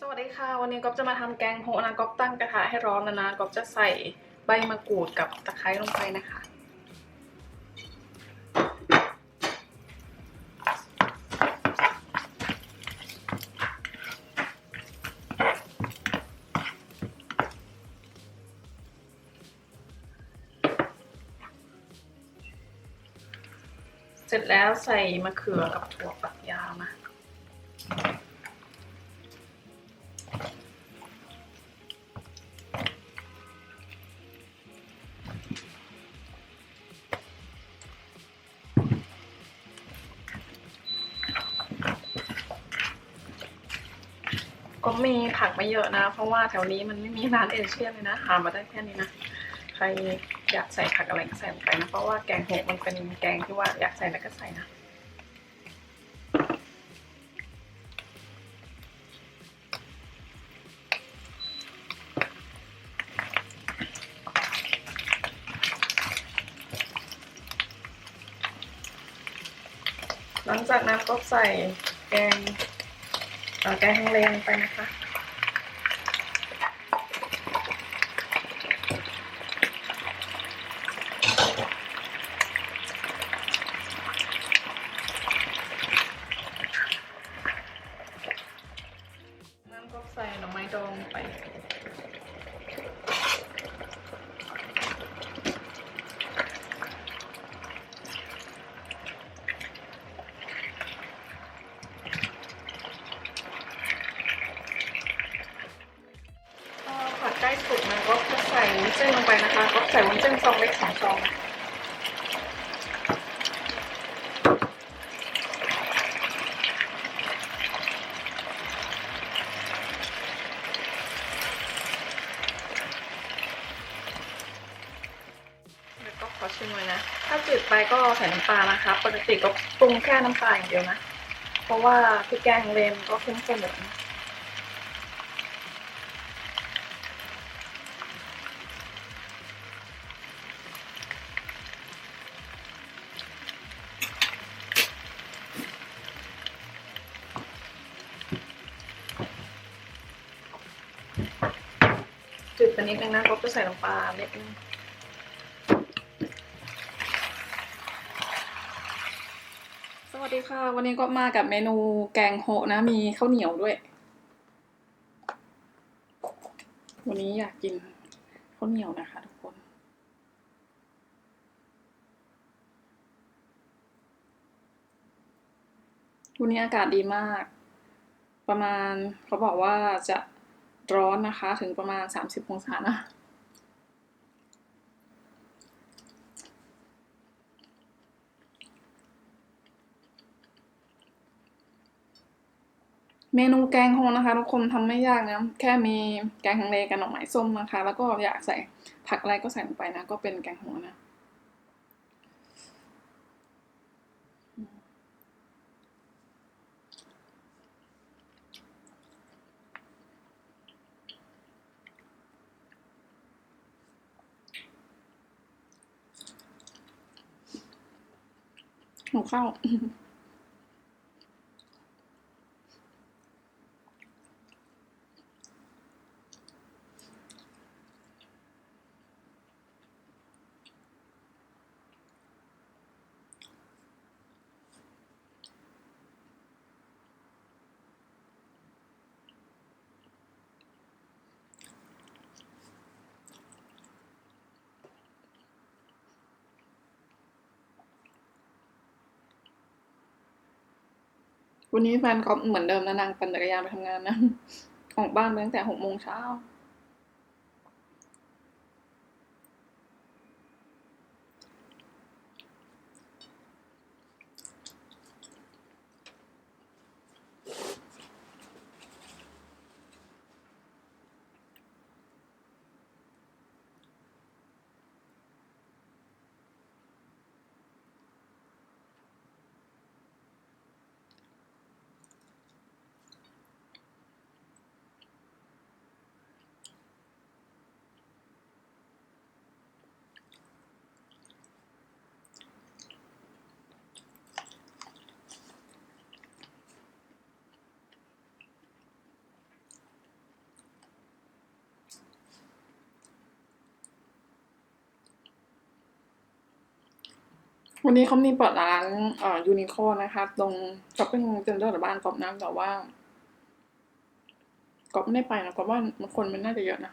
สวัสดีค่ะ วันนี้ก๊อฟจะมาทำแกงโฮนะก๊อฟตั้งกระทะให้ร้อนแล้วนะก๊อฟจะใส่ใบมะกรูดกับตะไคร้ลงไปนะคะ เสร็จแล้วใส่มะเขือกับถั่วฝัก ก็มีผักไม่เยอะนะ เพราะว่าแถวนี้มันไม่มีร้านเอเชียนเลยนะหามาได้แค่นี้นะใครอยากใส่ผักอะไรก็ใส่ลงไปนะเพราะว่าแกงโหกมันเป็นแกงที่ว่าอยากใส่แล้วก็ใส่นะหลังจากนั้นก็ใส่แกง เอ่อแกงฮังเลลงไปนะคะ สุกนะก็จะใส่วุ้นเส้นลงไปนะคะก็ใส่วุ้นเส้นซองเล็กสองซองเดี๋ยวก็ขอชิมเลยนะ ถ้าจืดไปก็ใส่น้ำปลานะคะ ปกติก็ปรุงแค่น้ำปลาอย่างเดียวนะ เพราะว่าพริกแกงเลนก็เข้มข้นแบบนี้ ไปนิดนึงนะก็จะใส่น้ำปลาเล็กนึงสวัสดีค่ะ วันนี้ก็มากับเมนูแกงโฮนะ มีข้าวเหนียวด้วย วันนี้อยากกินข้าวเหนียวนะคะทุกคนวันนี้อากาศดีมาก ประมาณเขาบอกว่าจะ ร้อนนะคะ ถึงประมาณสามสิบองศานะเมนูแกงโฮนะคะ ทุกคนทำไม่ยากนะแค่มีแกงฮังเลกับหน่อไม้ส้มนะคะ แล้วก็อยากใส่ผักอะไรก็ใส่ลงไปนะ ก็เป็นแกงโฮนะ หัวข้าว วันนี้แฟนก็เหมือนเดิมนะนางปั่นจักรยานไปทำงานนะ ออกบ้านไปตั้งแต่หกโมงเช้า วันนี้เขามีเปิดร้านเอ่อยูนิโคนะคะ ตรงช้อปปิ้งเซ็นเตอร์บ้านกอบน้ำแต่ว่ากอบไม่ได้ไปนะกอบว่ามันคนมันน่าจะเยอะนะ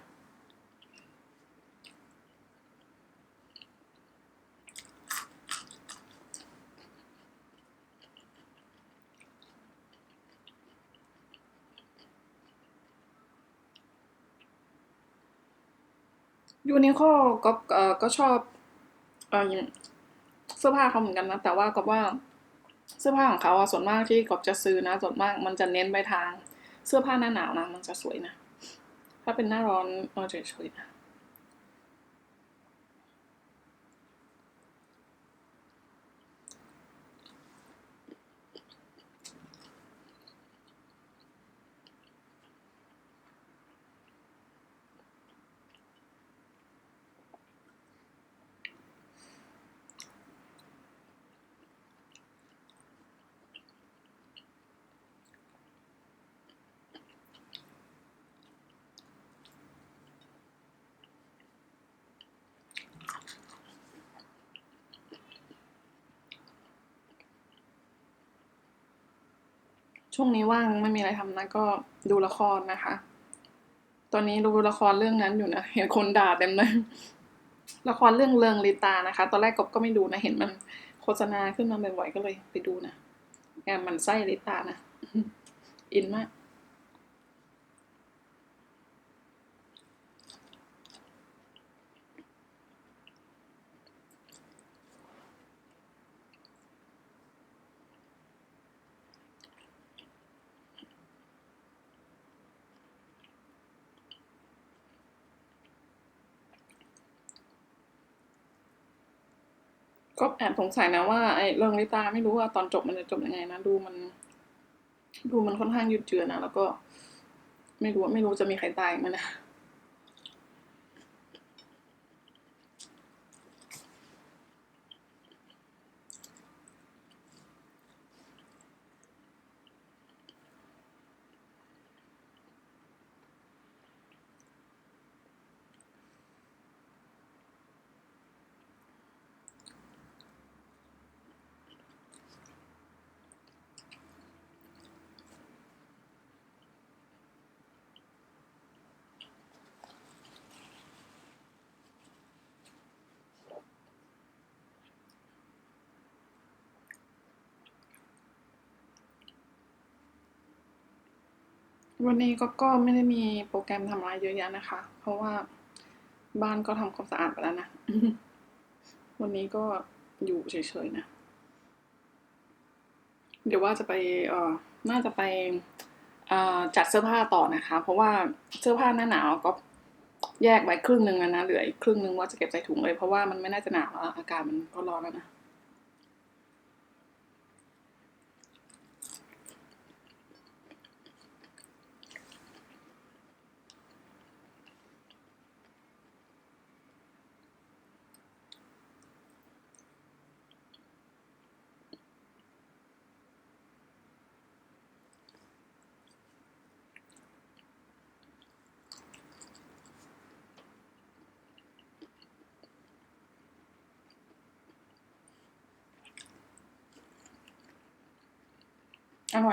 ยูนิโคก็อ่อก็ชอบเอ่อ สื้อผ้าเขาเหมือนกันนะ แต่ว่ากบว่าเสื้อผ้าของเขาอะส่วนมากที่กอบจะซื้อนะ ส่วนมากมันจะเน้นไปทาง เสื้อผ้าหน้าหนาวนะ มันจะสวยนะ ถ้าเป็นหน้าร้อนเออเฉยๆนะ ช่วงนี้ว่างไม่มีอะไรทำนะก็ดูละครนะคะ ตอนนี้ดูละครเรื่องนั้นอยู่นะเห็นคนด่าเต็มเลยละครเรื่องเริงลิตานะคะ ตอนแรกกบก็ไม่ดูนะเห็นมันโฆษณาขึ้นมาบ่อยๆก็เลยไปดูนะแอมมันไส้ลิตานะอินมาก ก็แอบสงสัยนะว่าไอ้เรื่องลิตาไม่รู้ว่าตอนจบมันจะจบยังไงนะดูมัน ดูมันค่อนข้างยืดเยื้อนะแล้วก็ ไม่รู้ไม่รู้จะมีใครตายไหมนะ วันนี้ก็ก็ไม่ได้มีโปรแกรมทำอะไรเยอะแยะนะคะ เพราะว่าบ้านก็ทำความสะอาดไปแล้วนะ วันนี้ก็อยู่เฉยๆนะ เดี๋ยวว่าจะไปเอ่อน่าจะไปเอ่อจัดเสื้อผ้าต่อนะคะ เพราะว่าเสื้อผ้าหน้าหนาวก็แยกไว้ครึ่งหนึ่งแล้วนะ เหลืออีกครึ่งหนึ่งว่าจะเก็บใส่ถุงเลย เพราะว่ามันไม่น่าจะหนาวแล้วอากาศมันก็ร้อนแล้วนะ อร่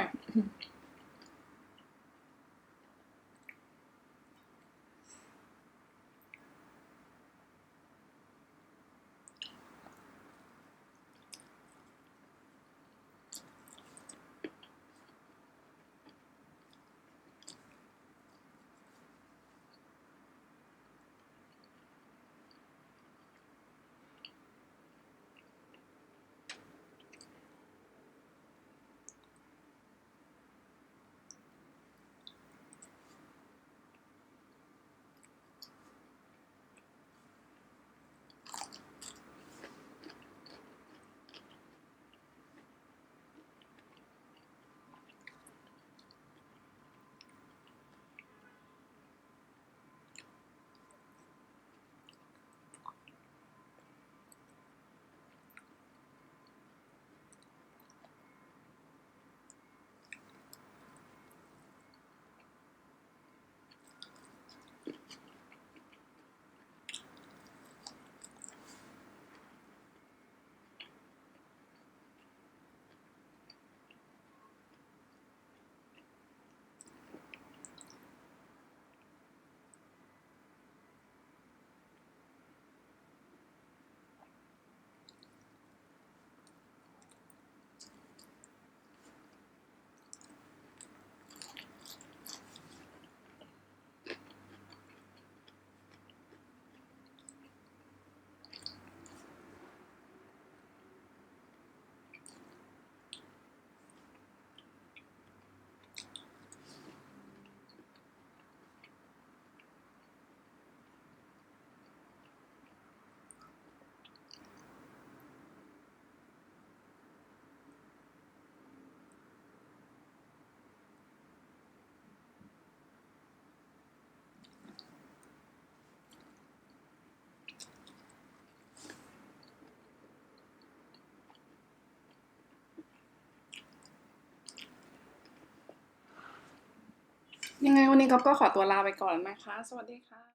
ยังไงวันนี้ก๊อฟก็ขอตัวลาไปก่อนนะคะ สวัสดีค่ะ